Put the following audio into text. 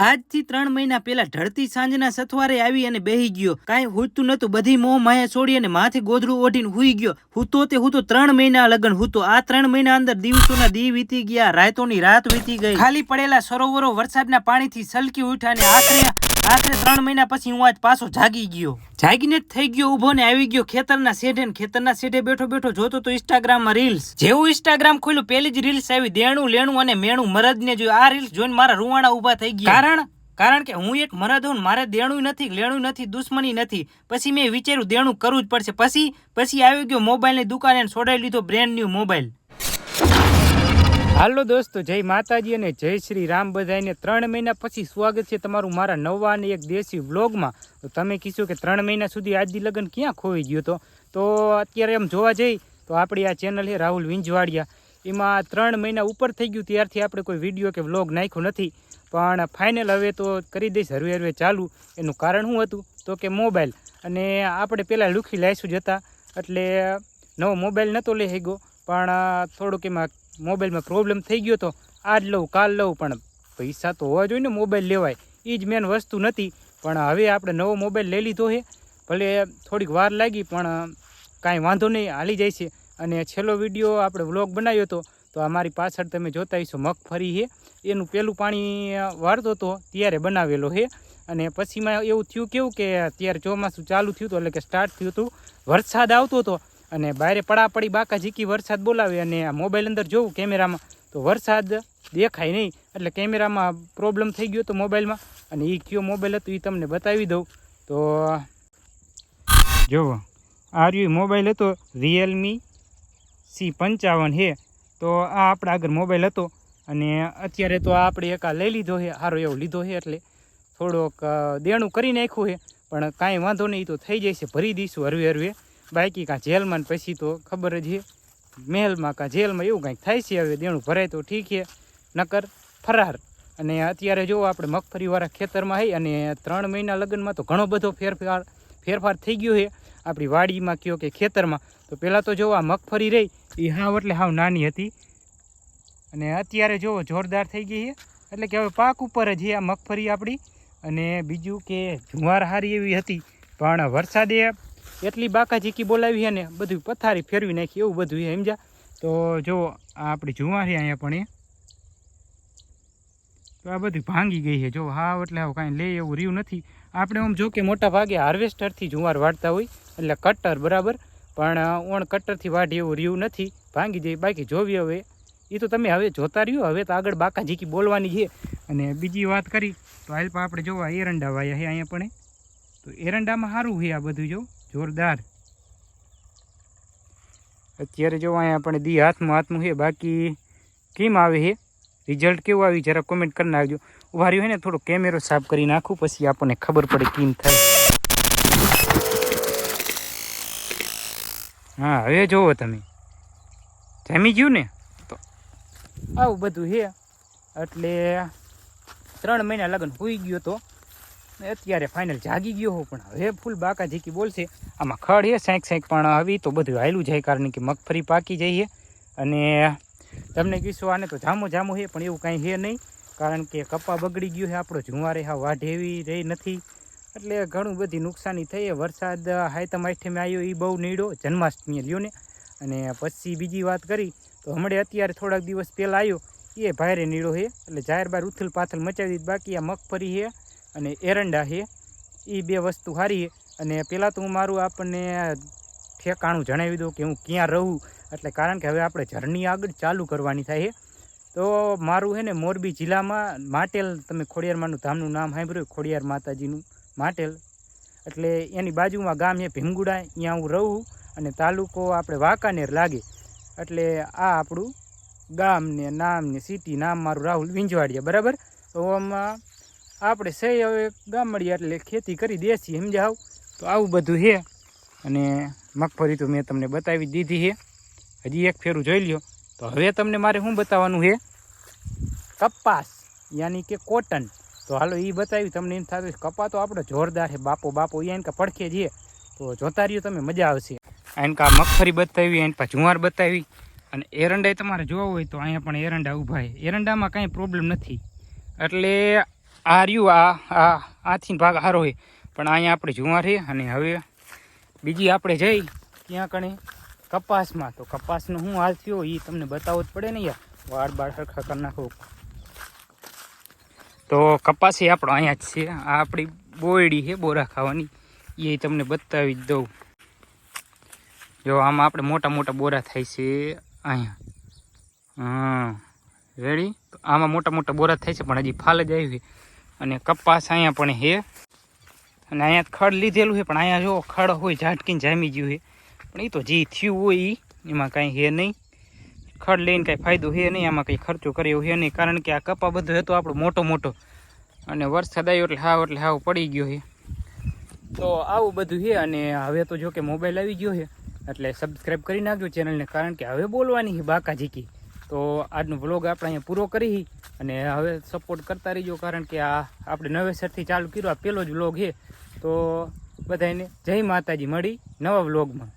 આજથી ત્રણ મહિના પહેલા ઢળતી સાંજના સથવારે આવી અને બેહી ગયો. કાંઈ હુતું નતું બધી મોહ માયા છોડી અને માથે ગોદડું ઓઢીને હુઈ ગયો. હુતો તે હુતો ત્રણ મહિના લગન હુતો. આ ત્રણ મહિના અંદર દિવસોના દી વીતી ગયા, રાતોની રાત વીતી ગઈ. ખાલી પડેલા સરોવરો વરસાદના પાણીથી સલકી ઉઠ્યા અને આખરે આખરે ત્રણ મહિના પછી હું આજ પાછો જાગી ગયો. જાગીને જ થઈ ગયો ઊભો ને આવી ગયો ખેતરના શેઢે ખેતરના શેઢે બેઠો બેઠો જોતો તો ઇન્સ્ટાગ્રામમાં રીલ્સ જેવું ઇન્સ્ટાગ્રામ ખોલ્યું પેલી જ રીલ્સ આવી દેણું લેણું અને મેણું મરદને જોયું. આ રીલ્સ જોઈને મારા રૂવાણા ઊભા થઈ ગયા. કારણ? કારણ કે હું એક મરદ હું મારે દેણું નથી લેણું નથી દુશ્મની નથી. પછી મેં વિચાર્યું દેણું કરવું જ પડશે. પછી પછી આવી ગયો મોબાઈલની દુકાને છોડાવી લીધો બ્રેન્ડ ન્યુ મોબાઈલ હાલો દોસ્તો, જય માતાજી અને જય શ્રી રામ. બધાને ત્રણ મહિના પછી સ્વાગત છે તમારું મારા નવા અને એક દેશી વ્લોગમાં. તો તમે કીધું કે ત્રણ મહિના સુધી આજથી લગ્ન ક્યાં ખોઈ ગયો તો? તો અત્યારે એમ જોવા જઈ તો આપણી આ ચેનલ છે રાહુલ વિંજવાડિયા. એમાં ત્રણ મહિના ઉપર થઈ ગયું, ત્યારથી આપણે કોઈ વીડિયો કે વ્લોગ નાખ્યો નથી. પણ ફાઇનલ હવે તો કરી દઈશ, હરવે હરવે ચાલુ. એનું કારણ શું હતું? તો કે મોબાઈલ. અને આપણે પહેલાં લુખી લાઈશું જતા એટલે નવો મોબાઈલ નહોતો લઈ ગયો પણ થોડુંક એમાં મોબાઈલમાં પ્રોબ્લેમ થઈ ગયો તો આજ લઉં, કાલ લઉં, પણ પૈસા તો હોવા જોઈએ ને, મોબાઈલ લેવાય. એ જ મેન વસ્તુ નથી. પણ હવે આપણે નવો મોબાઈલ લઈ લીધો છે. ભલે થોડીક વાર લાગી, પણ કાંઈ વાંધો નહીં, હાલી જાય છે. અને છેલ્લો વીડિયો આપણે વ્લોગ બનાવ્યો હતો, તો અમારી પાછળ તમે જોતા હશો મગફળી છે. એનું પહેલું પાણી વાળતો હતો, ત્યારે બનાવેલો છે. અને પછીમાં એવું થયું કેવું કે ત્યારે ચોમાસું ચાલુ થયું હતું, એટલે કે સ્ટાર્ટ થયું હતું. વરસાદ આવતો હતો અને બહારે પડાપડી બાકા ઝીકી વરસાદ બોલાવે અને આ મોબાઈલ અંદર જોઉં કેમેરામાં, તો વરસાદ દેખાય નહીં. એટલે કેમેરામાં પ્રોબ્લેમ થઈ ગયો હતો મોબાઈલમાં. અને એ કયો મોબાઈલ હતો એ તમને બતાવી દઉં. તો જુઓ આ રહ્યું મોબાઈલ હતો રિયલમી સી પંચાવન છે તો આ આપણા આગળ મોબાઈલ હતો. અને અત્યારે તો આપણે એક આ લઈ લીધો છે સારો એવો લીધો છે એટલે થોડોક દેણું કરી નાખ્યું છે પણ કાંઈ વાંધો નહીં તો થઈ જશે, ભરી દઈશું હરવે હરવે. બાકી કાં જેલમાં પછી તો ખબર જ છે મહેલમાં કાં જેલમાં એવું કાંઈક થાય છે હવે, દેણું ભરાય તો ઠીક છે નકર ફરાર. અને અત્યારે જો આપણે મગફળીવાળા ખેતરમાં હઈ અને ત્રણ મહિના લગ્નમાં તો ઘણો બધો ફેરફાર ફેરફાર થઈ ગયો છે આપણી વાડીમાં કયો કે ખેતરમાં. તો પહેલાં તો જો આ મગફળી રહી એ હાવ એટલે હાવ નાની હતી. અને અત્યારે જો જોરદાર થઈ ગઈ છે એટલે કે હવે પાક ઉપર જ આ મગફળી આપણી. અને બીજું કે જુવાર હારી એવી હતી, પણ વરસાદે એટલી બાકાઝીકી બોલાવી અને બધું પથારી ફેરવી નાખી, એવું બધું સમજ્યા? તો જો, આ આપણી જુવાર અહીંયા પણ એ. તો આ બધું ભાંગી ગઈ છે, જો, હાવ એટલે હાવ કાંઈ લે એવું રહ્યું નથી. આપણે આમ જો કે મોટા ભાગે હાર્વેસ્ટરથી જુવાર વાળતા હોય, એટલે કટર બરાબર, પણ ઓણ કટરથી વાઢી એવું રહ્યું નથી, ભાંગી જાય, બાકી જોવી હવે. એ તો તમે હવે જોતા રહ્યો, હવે તો આગળ બાકા ઝીકી બોલવાની છે. અને બીજી વાત કરી, તો હાલ આપણે જોવા એરંડા વાયા છે અહીંયા પણ તો એરંડામાં સારું છે આ બધું, જો. જોરદાર. અત્યારે જો અહીંયા આપણે દી હાથમાં હાથમાં છે, બાકી કેમ આવે છે? રિઝલ્ટ કેવું આવ્યું? જરા કોમેન્ટ કરી નાખજો. ઊભા હોય ને, થોડો કેમેરો સાફ કરી નાખું, પછી આપણને ખબર પડે કેમ થાય. હા, હવે જોવો તમે. જમી ગયું ને? તો આવું બધું છે. એટલે ત્રણ મહિના લગન હોઈ ગયો તો. અત્યારે ફાઇનલ જાગી ગયો હો, પણ હવે ફૂલ બાકા ઝીકી બોલશે. આમાં ખડ છે સાંઈક સાંઈક પણ આવી, તો બધું હાયલું જાય, કારણ કે મગફળી પાકી જઈએ અને તમને કહીશું આને તો જામો જામો છે પણ એવું કાંઈ છે નહીં, કારણ કે કપા બગડી ગયું છે આપણો જુવારે હા વાઢેવી રહી નથી. એટલે ઘણું બધી નુકસાની થઈ. વરસાદ હાયતમ આઠમે આવ્યો એ બહુ નીડો, જન્માષ્ટમીએ લ્યો ને. અને પછી બીજી વાત કરી, તો હમણાં અત્યારે થોડાક દિવસ પહેલાં આવ્યો એ ભારે નીડો છે એટલે જાહેર બાર ઉથલ પાથલ મચાવી દીધી, બાકી આ મગફળી છે અને એરંડા છે એ બે વસ્તુ સારી અને પહેલાં તો હું મારું આપણને ઠેકાણું જણાવી દઉં કે હું ક્યાં રહું. એટલે કારણ કે હવે આપણે જર્ની આગળ ચાલુ કરવાની થાય તો મારું છે ને મોરબી જિલ્લામાં માટેલ, તમે ખોડિયારમાંનું ધામનું નામ સાંભળ્યું? ખોડિયાર માતાજીનું માટેલ. એટલે એની બાજુમાં ગામ છે ભીમગુડા, ત્યાં હું રહું અને તાલુકો આપણે વાંકાનેર લાગે. એટલે આ આપણું ગામ ને નામ ને સિટી નામ મારું રાહુલ વિંજવાડિયા, બરાબર? તો આમાં આપણે સહી હવે ગામડિયા એટલે ખેતી કરી દે છીએ સમજાવ? તો આવું બધું છે. અને મગફળી તો મેં તમને બતાવી દીધી છે. હજી એક ફેરું જોઈ લ્યો. તો હવે તમને મારે શું બતાવવાનું છે? કપાસ, યાની કે કોટન. તો હાલો એ બતાવી, તમને એમ થતું કપા તો આપણો જોરદાર છે. બાપો બાપો એ એનકા પડખે છે. તો જોતા રહ્યો તમે, મજા આવશે. એનકા મગફળી બતાવી, એનકા જુવાર બતાવી. અને એરંડા તમારે જોવા હોય તો અહીંયા પણ એરંડા ઊભા છે. એરંડામાં કાંઈ પ્રોબ્લેમ નથી. એટલે આ રહ્યું આ આ આથી ભાગ સારો હોય પણ અહીંયા આપણે જુવાર છે અને હવે બીજી આપણે જઈ ત્યાં કણે કપાસમાં. તો કપાસનો શું હાલ થયો એ તમને બતાવવો જ પડે ને યાર. વાળ બાળ સરખા કરી નાખો. તો કપાસ એ આપણો અહીંયા જ છે. આ આપણી બોયડી છે બોરા ખાવાની. એ તમને બતાવી જ દઉં. જો આમાં આપણે મોટા મોટા બોરા થાય છે અહીંયા. હા રેડી? આમાં મોટા મોટા બોરા થાય છે, પણ હજી ફાલ જ આવી અને કપાસ અહીંયા પણ હે અને અહીંયા ખડ લીધેલું છે, પણ અહીંયા જો ખડ હોય, ઝાટકીને જામી ગયું છે. પણ એ તો જે થયું હોય એ એમાં કાંઈ હે નહીં. ખડ લઈને કાંઈ ફાયદો છે નહીં, આમાં કંઈ ખર્ચો કર્યો છે નહીં, કારણ કે આ કપા બધો હતો આપણો મોટો મોટો. અને વરસાદ આવ્યો એટલે હાવ એટલે હાવ પડી ગયો છે. તો આવું બધું છે, અને હવે તો જો કે મોબાઈલ આવી ગયો છે, એટલે સબસ્ક્રાઈબ કરી નાખજો ચેનલને કારણ કે હવે બોલવાની છે બાકા ઝીકી તો આજનો વ્લોગ આપણે અહીંયા પૂરો કરી અને હવે સપોર્ટ કરતા રહીજો કારણ કે આ આપણે નવેસરથી ચાલુ કર્યો, આ પહેલો જ વ્લોગ છે. તો બધાને જય માતાજી, મળી નવા વ્લોગમાં